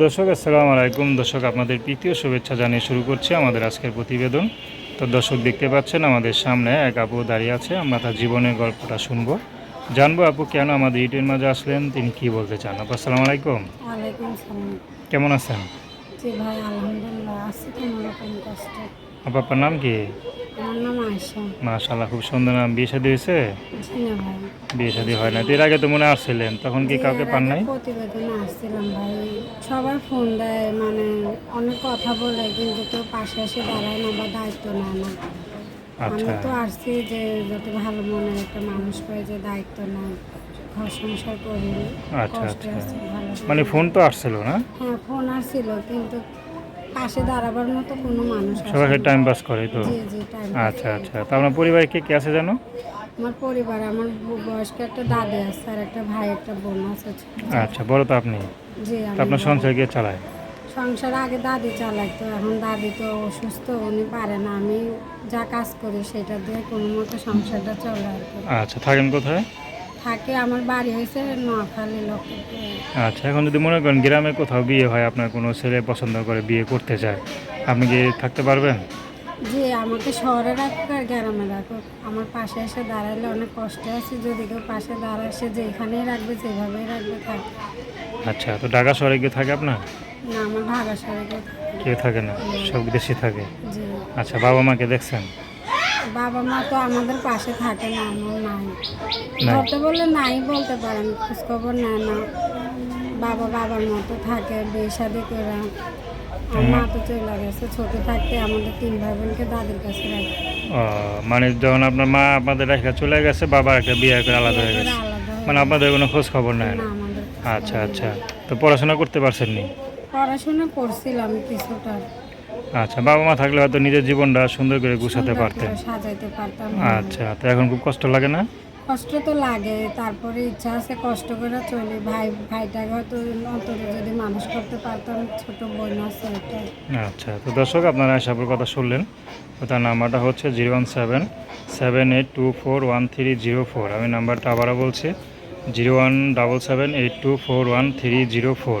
দর্শক আসসালামু আলাইকুম। দর্শক আপনাদের তৃতীয় শুভেচ্ছা জানিয়ে শুরু করছি আমাদের আজকের প্রতিবেদন। তো দর্শক দেখতে পাচ্ছেন আমাদের সামনে এক আপু দাঁড়িয়ে আছে। আমরা তার জীবনের গল্পটা শুনব। জানব আপু কেন আমাদের ইউটিউবের মাঝে আসলেন? তিনি কি বলতে চান? আপু আসসালামু আলাইকুম। কেমন আছেন? আপু আপনার নাম কি? মাশাল্লাহ খুব সুন্দর নাম। বিয়ে শাদী হয়েছে? বিয়ে শাদী হয় না। এর আগে তো মনে আসছিলেন তখন কি কাউকে পান নাই? প্রতিবেদনে আসছিলাম ভাই। সবার ফোন দেয় মানে অনেক কথা বলে কিন্তু কেউ পাশে এসে দাঁড়ায় না বা দায়িত্ব নেয় না। আমি আচ্ছা তো আসছি যে যাতে ভালো মনের একটা মানুষ পাই যে দায়িত্ব নেয় সংসার করি আচ্ছা, আচ্ছা। মানে ফোন তো আসছিল না? হ্যাঁ ফোন আসছিল কিন্তু পাশে দাঁড়াবার মতো কোনো মানুষ সবাই টাইম পাস করে তো? আচ্ছা আচ্ছা। তো আপনার পরিবারে কে কে আছে জানো? আমার পরিবারে আমার বয়স্ক একটা দাদি আছে আর একটা ভাই একটা বোন আছে। আচ্ছা বড় তো আপনি। জি আপনার সংসার কে চালায়? সংসার আগে দাদি চালাইতো এখন দাদি তো অসুস্থ উনি পারে না। আমি যা কাজ করি সেটা দিয়ে কোনো মতো সংসারটা চলে আচ্ছা থাকেন কোথায়? থাকে আমার বাড়ি হয়েছে নোয়াখালী লক্ষ্মীপুর আচ্ছা এখন যদি মনে করেন গ্রামে কোথাও বিয়ে হয় আপনার কোনো ছেলে পছন্দ করে বিয়ে করতে চায় আপনি কি থাকতে পারবেন? জি আমাকে শহরে রাখুক আর গ্রামে রাখুক। আমার পাশে এসে দাঁড়াইলে অনেক কষ্টে আছে যদি কেউ পাশে দাঁড়ায় সে যেখানেই রাখবে যেভাবেই রাখবে থাক। আচ্ছা তো ঢাকা শহরে গিয়ে থাকে আপনার? না আমার ঢাকা শহরে কেউ থাকে না। কেউ থাকে না? সব দেশে থাকে। আচ্ছা বাবা মাকে দেখছেন? বাবা মা তো আমাদের পাশে থাকে না আমার নাই। বলতে বললে নাই বলতে পারেন খোঁজখবর নেয় না। বাবা বাবার মতো থাকে বিয়ে শাদি করে। মা তো চলে গেছে ছোট থাকতে আমাদের তিন ভাই বোনকে দাদির কাছে রাখে। মানে যখন আপনার মা আপনাদের রেখে চলে গেছে বাবা একটা বিয়ে করে আলাদা হয়ে গেছে। মানে আপনাদের কোনো খোঁজ খবর নেয় না? আচ্ছা আচ্ছা। তো পড়াশোনা করতে পারছেন নি পড়াশোনা করছিলাম কিছুটা। আচ্ছা বাবা মা থাকলে হয়তো নিজের জীবনটা সুন্দর করে গুছাতে পারতেন সাজাইতে পারতাম। আচ্ছা তো এখন খুব কষ্ট লাগে না? কষ্ট তো লাগে তারপরে ইচ্ছা আছে কষ্ট করে চলি। ভাই ভাইটাকে হয়তো অন্তরে যদি মানুষ করতে পারতাম ছোট বোন আছে এটাই আচ্ছা তো দর্শক আপনারা এসবের কথা শুনলেন। তো তার নাম্বারটা হচ্ছে zero one seven seven eight two four one three zero four. আমি নাম্বারটা আবারও বলছি zero one double seven eight two four one three zero four.